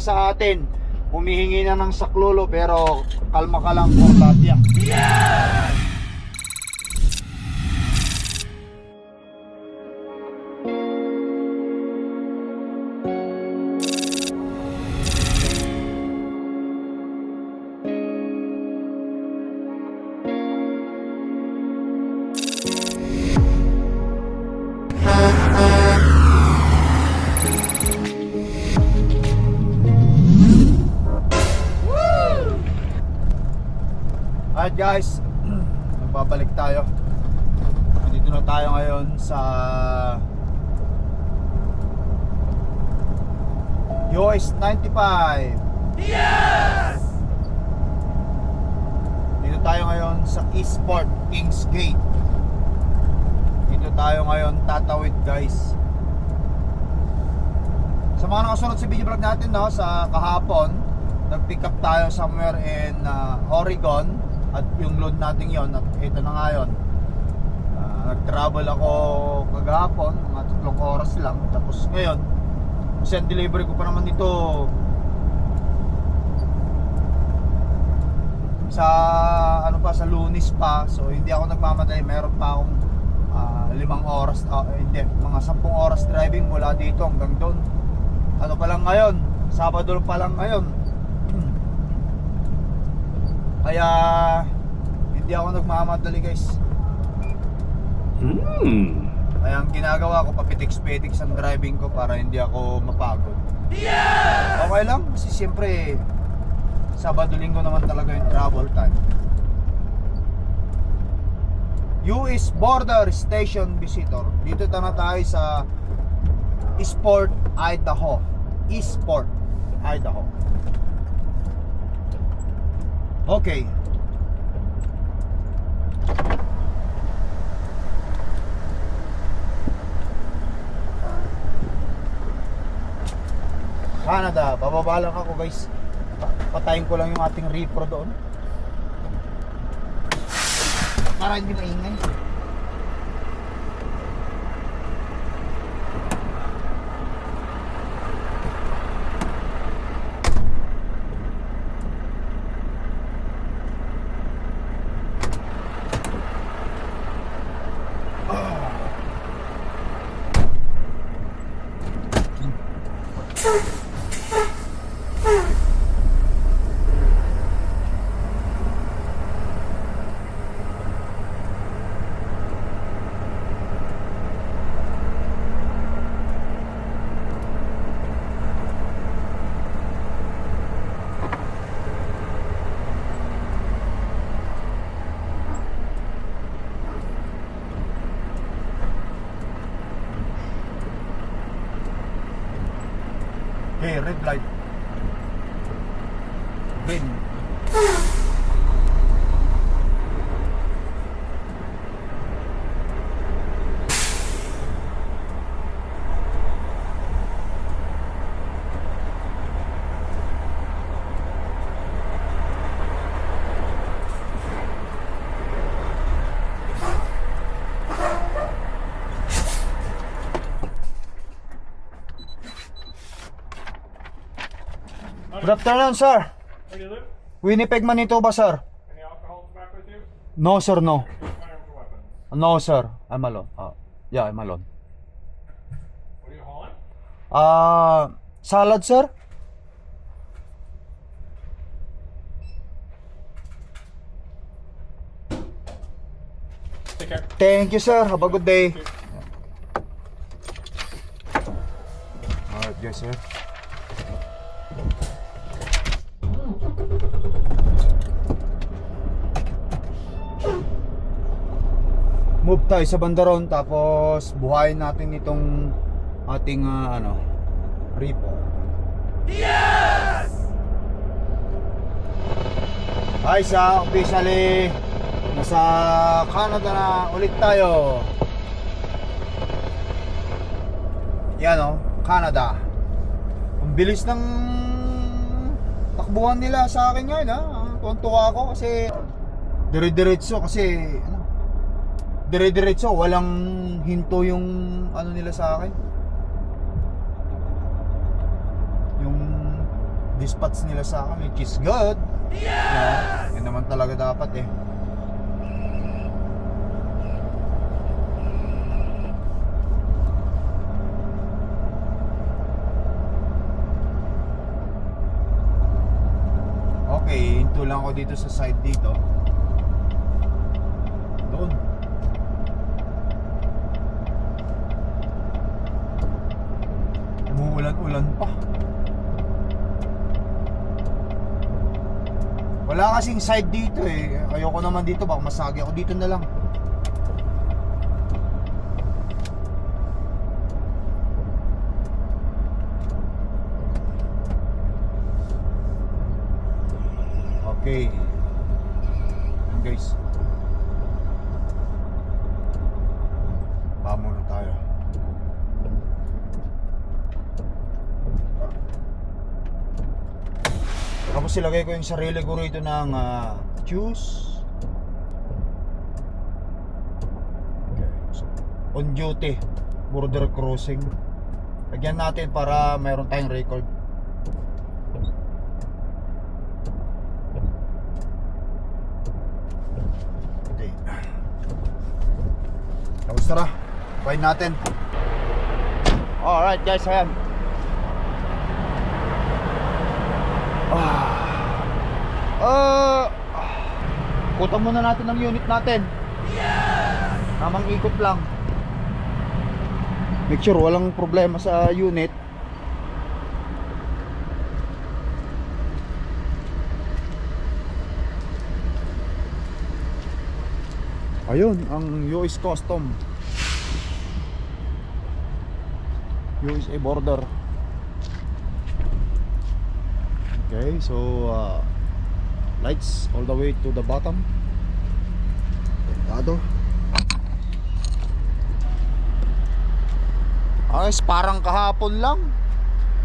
sa atin. Humihingi na ng saklolo pero kalma ka lang Corbatia. Alright 45. Yes! Dito tayo ngayon sa Eastport Kings Gate. Dito tayo ngayon tatawid guys. Sa mga nakasunod sa video vlog natin no, sa kahapon, nag-pick up tayo somewhere in uh, Oregon at yung load natin yon at ito na ngayon. Uh, nag-travel ako kagahapon, mga tatlong oras lang. Tapos ngayon, kasi ang delivery ko pa naman dito sa ano pa sa lunis pa. So hindi ako nagmamadali. Meron pa akong ah, limang oras ah, hindi mga sampung oras driving mula dito hanggang doon. Ano pa lang ngayon? Sabado pa lang ngayon. Kaya hindi ako nagmamadali guys. Hmm. Kaya ang ginagawa ko papitiks-petiks ang driving ko para hindi ako mapagod. Yes! okay lang kasi siyempre Sabado linggo naman talaga yung travel time. US Border Station Visitor. Dito na tayo sa Eastport, Idaho. Eastport, Idaho. Okay Canada, bababa lang ako guys. Patayin ko lang yung ating repro doon. Para hindi maingay red light Good afternoon sir? Winnipeg Manitoba sir Any alcohol back with you? No sir no? No sir I'm alone uh, Yeah I'm alone What are you hauling? Ah, salad sir? Take care. Thank you sir. Have a good day. Alright guys sir. Tayo sa bandaron tapos buhayin natin itong ating ah, ano repo. Yes! Hi sa officially nasa Canada na ulit tayo. Yan o, Canada. Ang bilis ng takbuhan nila sa akin ngayon ha. Tuwan-tuwa ako kasi dire-diretso kasi dire-diretso walang hinto yung ano nila sa akin. Yung dispatch nila sa akin, which is good. Yeah! yun naman talaga dapat eh. Okay, hinto lang ako dito sa side dito. Doon. Umuulan-ulan pa. Wala kasing side dito eh. Ayoko naman dito, baka masagi ako dito na lang. Okay. Yan guys. Baka muna tayo. Tapos ilagay ko yung sarili ko rito ng ah, juice. Okay. So, on duty. Border crossing. Lagyan natin para mayroon tayong record. Okay. Tapos tara. Buy natin. Alright guys, ayan. Ah. Uh, kutan muna natin ang unit natin. Tamang ikot lang. Make sure walang problema sa unit. Ayun, ang US Custom. USA border. Okay, so uh, lights all the way to the bottom. Dado. Ayos, parang kahapon lang.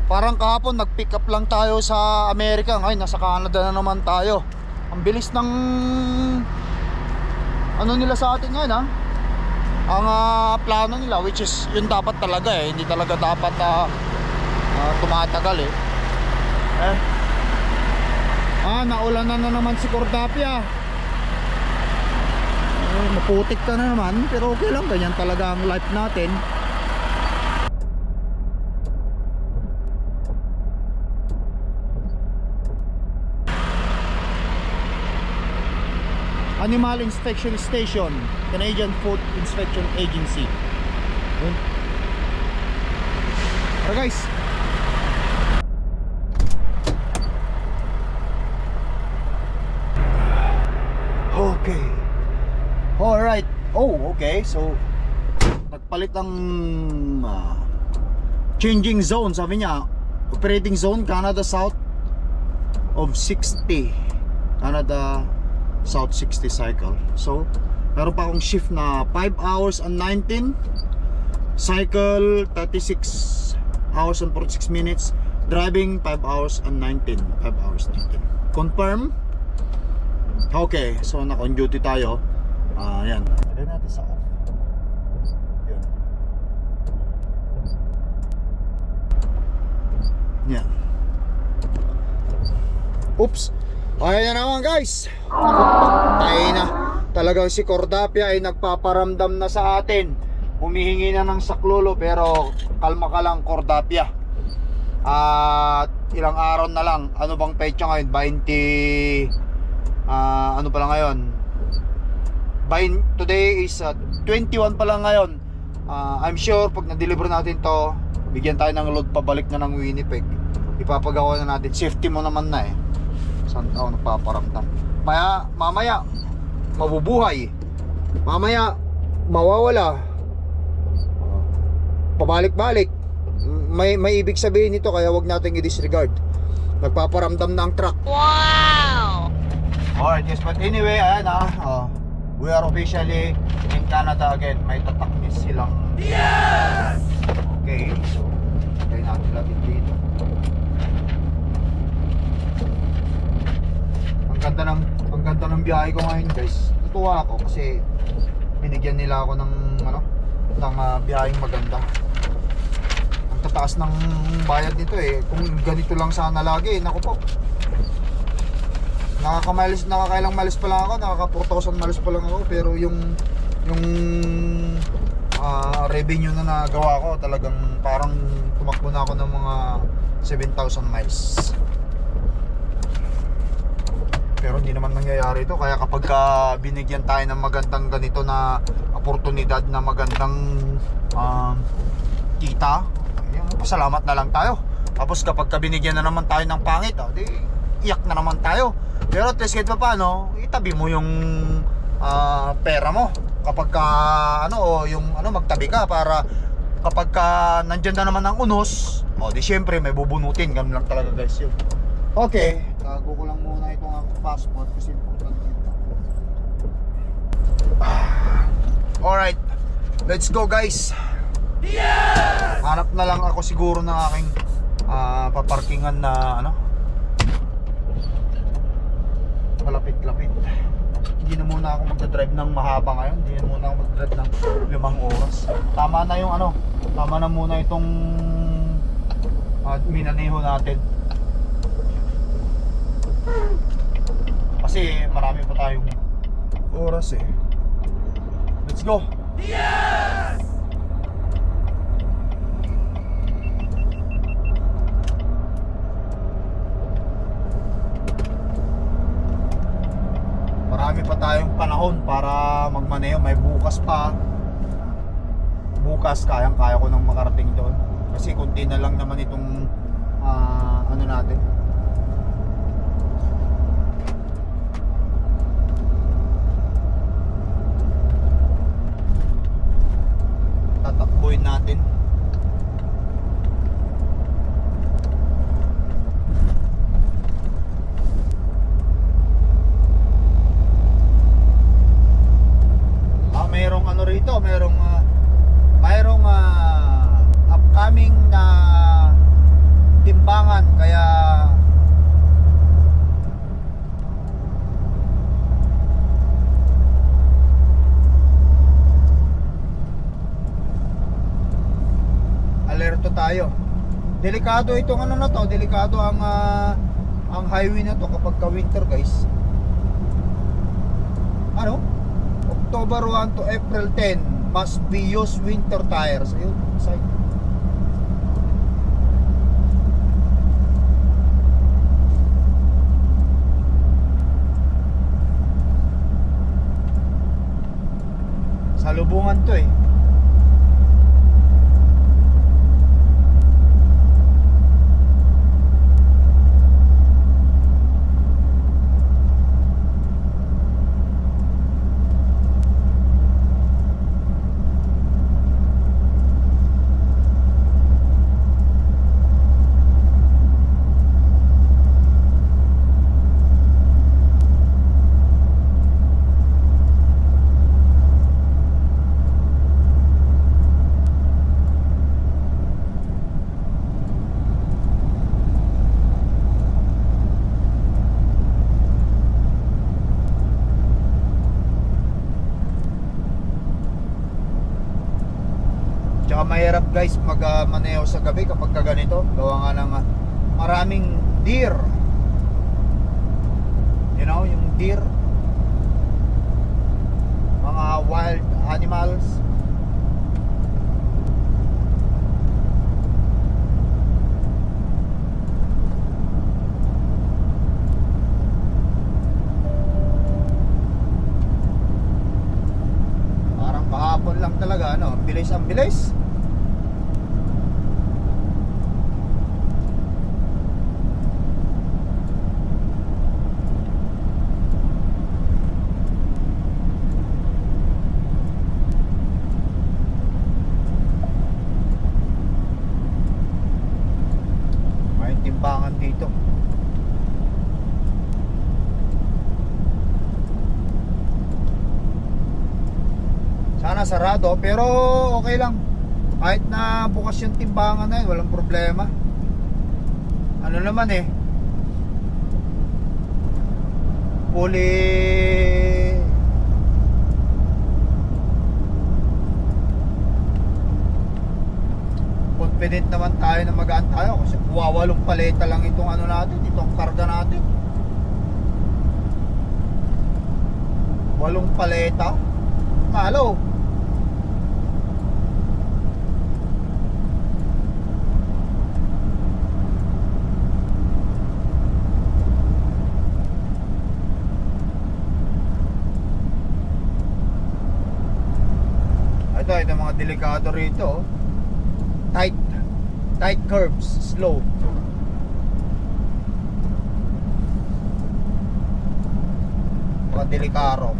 Parang kahapon nag-pick up lang tayo sa Amerika. Ngayon, nasa Canada na naman tayo. Ang bilis ng ano nila sa atin ngayon ha. Ang ah, plano nila which is yun dapat talaga eh. Hindi talaga dapat ah, ah, tumatagal eh. Eh, Ah, naulan na, na naman si Cordapia. Eh, maputik ka na naman, pero okay lang, ganyan talaga ang life natin. Animal Inspection Station, Canadian Food Inspection Agency. Yun. Tara guys, Okay. Alright. Oh, okay. So, nagpalit ang ah, changing zone. Sabi niya, operating zone, Canada South of 60. Canada South 60 cycle. So, meron pa akong shift na 5 hours and 19. Cycle 36 hours and 46 minutes. Driving 5 hours and 19. 5 hours 19. Confirm. Okay, so naka-on duty tayo. Ah, yan. Natin sa off. Yun. Yan. Oops. Ayan na naman guys. Patay na. Talagang si Cordapia ay nagpaparamdam na sa atin. Humihingi na ng saklolo pero kalma ka lang Cordapia. At ilang araw na lang. Ano bang petsa ngayon? 20 Ah, ano pala ngayon? By today is uh, 21 pa lang ngayon. Ah, I'm sure pag na-deliver natin to, bigyan tayo ng load pabalik na ng Winnipeg. Ipapagawa na natin. Safety mo naman na eh. Saan tao nagpaparamdam. Maya, mamaya, mabubuhay. Mamaya, mawawala. Pabalik-balik. May, may ibig sabihin nito kaya wag natin i-disregard. Nagpaparamdam na ang truck. Alright, yes, but anyway, ayan ah, oh, we are officially in Canada again. May tatakmis silang. Yes! Okay, so, tayo natin natin dito. Ang ganda ng, ang ganda ng biyahe ko ngayon guys. Natuwa ako kasi binigyan nila ako ng, ano, ng uh, biyaheng maganda. Ang tataas ng bayad nito eh. Kung ganito lang sana lagi, naku po. Nakakamiles, nakakailang miles pa lang ako, nakaka 4,000 miles pa lang ako, pero yung yung ah, revenue na nagawa ko talagang parang tumakbo na ako ng mga 7,000 miles. Pero hindi naman nangyayari ito kaya kapag ka binigyan tayo ng magandang ganito na oportunidad na magandang um, kita, yung pasalamat na lang tayo. Tapos kapag ka binigyan na naman tayo ng pangit, oh, di iyak na naman tayo. Pero at least kahit pa paano, itabi mo yung ah, pera mo. Kapag ka, ano, o yung ano, magtabi ka para kapag ka nandyan na naman ang unos, o di syempre may bubunutin. Ganun lang talaga guys yun. Okay, tago ko lang muna itong aking passport kasi important ito. Alright, let's go guys. Hanap na lang ako siguro ng aking ah, paparkingan na ano. Malapit-lapit. Hindi na muna ako magdadrive ng mahaba ngayon. Hindi na muna ako magdadrive ng limang oras. Tama na yung ano. Tama na muna itong uh, minaneho natin. Kasi marami pa tayong oras eh. Let's go! Marami pa tayong panahon para magmaneho. May bukas pa. Bukas kayang kaya ko nang makarating doon. Kasi kunti na lang naman itong ah, ano natin. Tatakbuhin natin. Ah, mayroong ano rito, mayroong ah, mayroong ah, upcoming na timbangan kaya alerto tayo. Delikado itong ano na to, delikado ang ah, ang highway na to kapag ka winter, guys. Ano? October 1 to April 10 must be used winter tires. Ayun, side. Salubungan to eh. Tsaka mahirap guys mag uh, maneho sa gabi kapag ka ganito. Gawa nga ng ah, maraming deer. You know, yung deer. Mga wild animals. Parang kahapon lang talaga, ano, ang bilis ang bilis. May timbangan dito. Sana sarado pero okay lang. Kahit na bukas yung timbangan na yun, walang problema. Ano naman eh. Fully confident naman tayo na magaan tayo kasi wawalong paleta lang itong ano natin, itong karga natin. Walong paleta. Malo. Ito, ito mga delikado rito. Tight, tight curves, slow. Mga delikaro.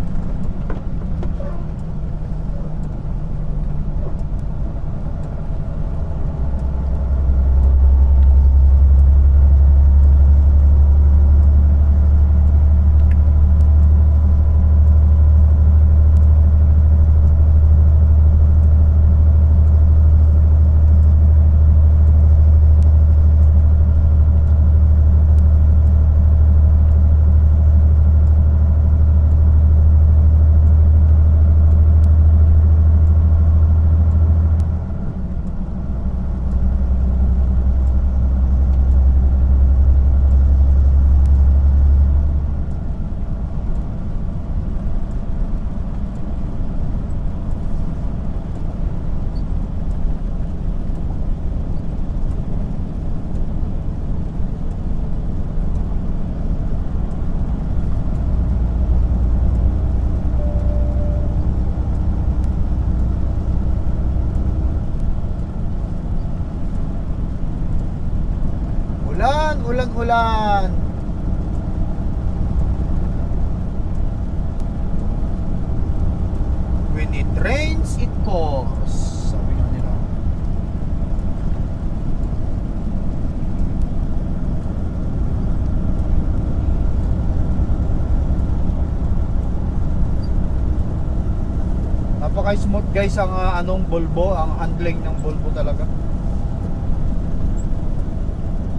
Ulan, ulan, ulan. When it rains, it pours. Sabi nga nila. Napaka-smooth guys ang ah, anong bulbo, ang handling ng bulbo talaga.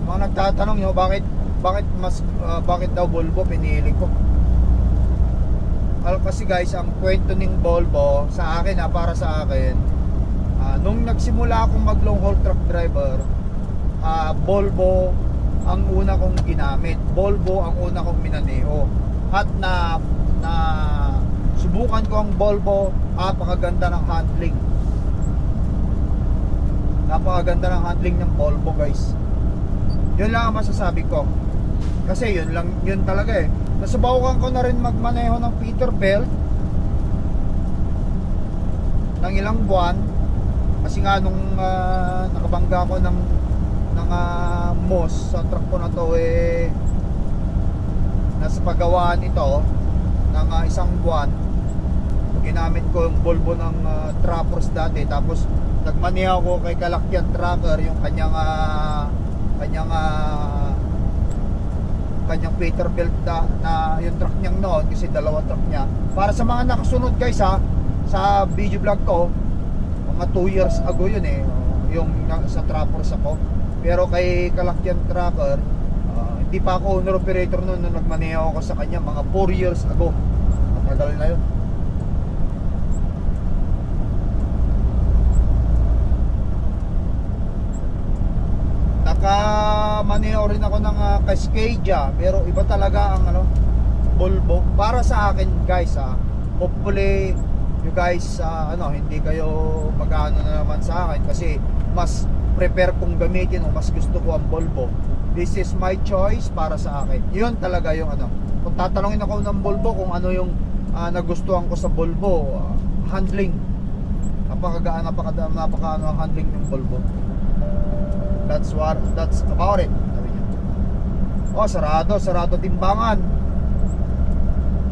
Mga nagtatanong nyo bakit bakit mas ah, bakit daw Volvo pinili ko. Al kasi guys ang kwento ng Volvo sa akin ha para sa akin ah, nung nagsimula akong mag long haul truck driver ah, Volvo ang una kong ginamit. Volvo ang una kong minaneho. At na na subukan ko ang Volvo. Napakaganda ng handling. Napakaganda ng handling ng Volvo guys. Yun lang ang masasabi ko. Kasi yun lang, yun talaga eh. Nasubukan ko na rin magmaneho ng Peterbilt ng ilang buwan. Kasi nga nung ah, nakabangga ko ng ng ah, MOS sa truck ko na to eh nasa paggawaan ito ng ah, isang buwan ginamit ko yung Volvo ng ah, Trappers dati. Tapos nagmaneho ko kay Kalakyan Tracker yung kanyang ah, kanyang ah, kanyang Peterbilt na, na yung truck niyang noon kasi dalawa truck niya. Para sa mga nakasunod guys ha sa video vlog ko mga 2 years ago yun eh yung na- sa Trappers ako. Pero kay Kalakyan Tracker ah, hindi pa ako owner operator noon nung nagmaneho ako sa kanya mga 4 years ago. Matagal na yun Naka-maneho rin ako ng uh, Cascadia pero iba talaga ang ano Volvo para sa akin guys ah hopefully you guys ah, ano hindi kayo mag-ano na naman sa akin kasi mas prepare kong gamitin o mas gusto ko ang Volvo this is my choice para sa akin. Yun talaga yung ano kung tatanungin ako ng Volvo kung ano yung ah, nagustuhan ko sa Volvo ah, handling. Napakagaan napaka napaka ano handling ng Volvo That's what that's about it. Oh, sarado, sarado timbangan.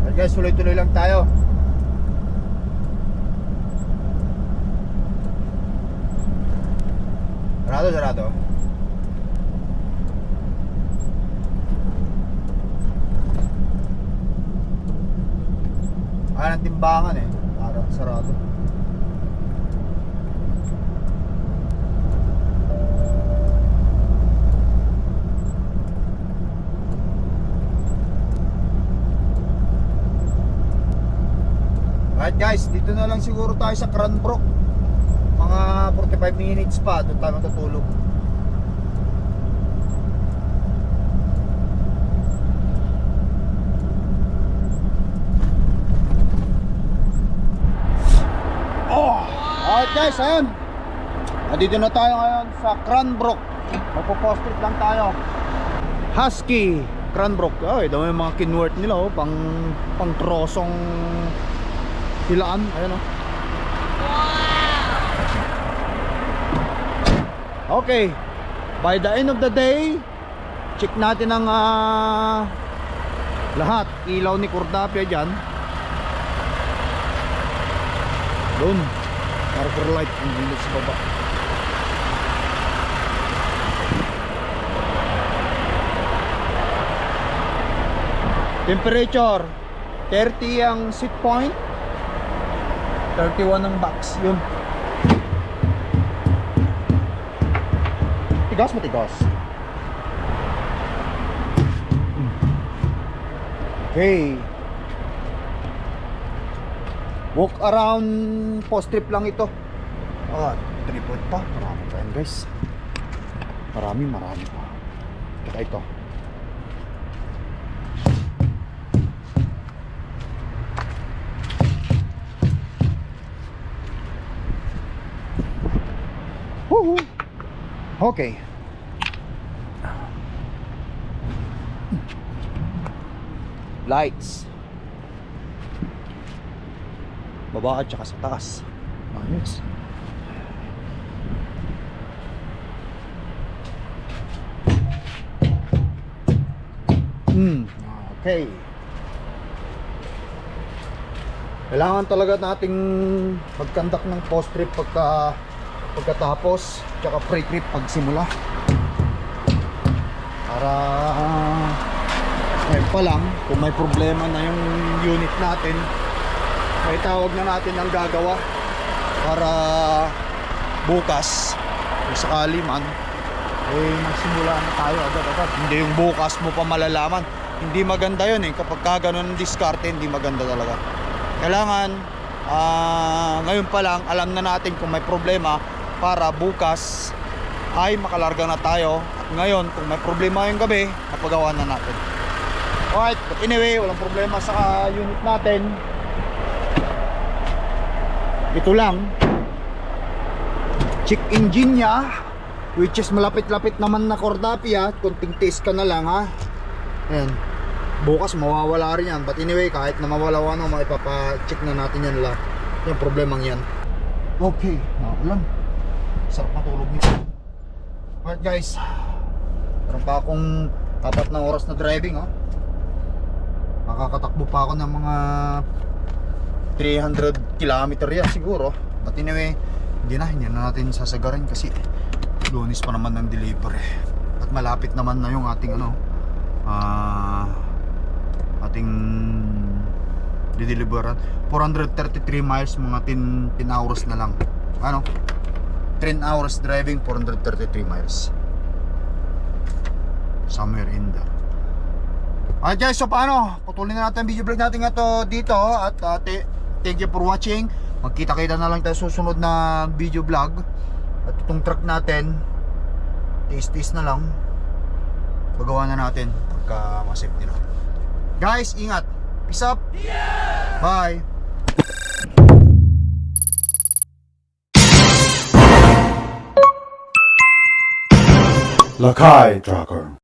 Well, guys, tuloy-tuloy lang tayo. Sarado, sarado. Ah, ng timbangan eh. Para sarado. Alright guys, dito na lang siguro tayo sa Cranbrook. Mga Mga 45 minutes pa, doon tayo matutulog. Oh! Alright guys, ayun. Nandito na tayo ngayon sa Cranbrook. Magpo-post trip lang tayo. Husky Cranbrook. Ay, dami yung mga kinwort nila oh, pang pang trosong hilaan. Ayun oh. Okay. By the end of the day, check natin ang ah, lahat. Ilaw ni Cordapia dyan. Doon. Marker light ang bilis sa baba. Temperature 30 ang sit point 31 ang box yun. Tigas mo tigas. Okay. Walk around post trip lang ito. Ah, tripod pa. Marami pa yan guys. Marami marami pa. Kita ito Okay. Lights. Baba at saka sa taas. Ayos. Hmm. Okay. Kailangan talaga nating magkandak ng post trip pagka pagkatapos tsaka pre-trip pagsimula. Para uh, ngayon pa lang kung may problema na yung unit natin may tawag na natin ang gagawa para bukas kung sakali man eh magsimula na tayo agad-agad. Hindi yung bukas mo pa malalaman. Hindi maganda yun eh. Kapag ka ganun diskarte hindi maganda talaga. Kailangan ah, ngayon pa lang alam na natin kung may problema para bukas ay makalarga na tayo. At ngayon kung may problema yung gabi napagawa na natin. Alright but anyway walang problema sa unit natin. Ito lang. Check engine nya which is malapit-lapit naman na Cordapia kunting taste ka na lang ha? Ayan. Bukas mawawala rin yan. But anyway kahit na mawala ano maipapacheck na natin yan lahat. Yung problemang yan. Okay. Naulan sarap matulog nito alright guys. Meron pa akong apat na oras na driving oh. Makakatakbo pa ako ng mga 300 kilometer yan siguro. But anyway hindi na hindi na natin sasagarin kasi lunis pa naman ng delivery. At malapit naman na yung ating ano ah ating dideliveran 433 miles mga 10, 10 hours na lang. Ano 10 hours driving 433 miles somewhere in there Alright guys, so paano? Putulin na natin ang video vlog natin ito dito at uh, thank you for watching. Magkita-kita na lang tayo susunod na video vlog. At itong truck natin, tis-tis na lang. Pagawa na natin pagka masip nila. Guys, ingat. Peace up. Bye. Lakai Tracker.